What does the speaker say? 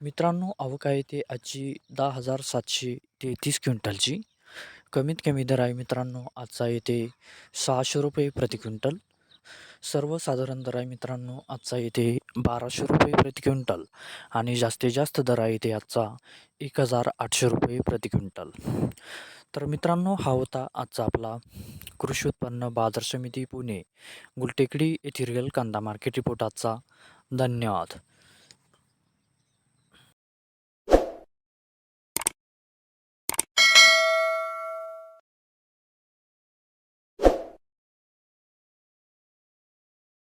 मित्रांनो आवक आहे ते आजची दहा हजार सातशे तेहतीस क्विंटलची. कमीत कमी दर आहे मित्रांनो आजचा येते सहाशे रुपये प्रति क्विंटल. सर्वसाधारण दर आहे मित्रांनो आजचा येते बाराशे रुपये प्रति क्विंटल. आणि जास्तीत जास्त दर आहे ते आजचा एक हजार आठशे रुपये प्रति क्विंटल. तर मित्रांनो हा होता आजचा आपला कृषी उत्पन्न बाजार समिती पुणे गुलटेकडी येथील कांदा मार्केट रिपोर्ट आजचा. धन्यवाद.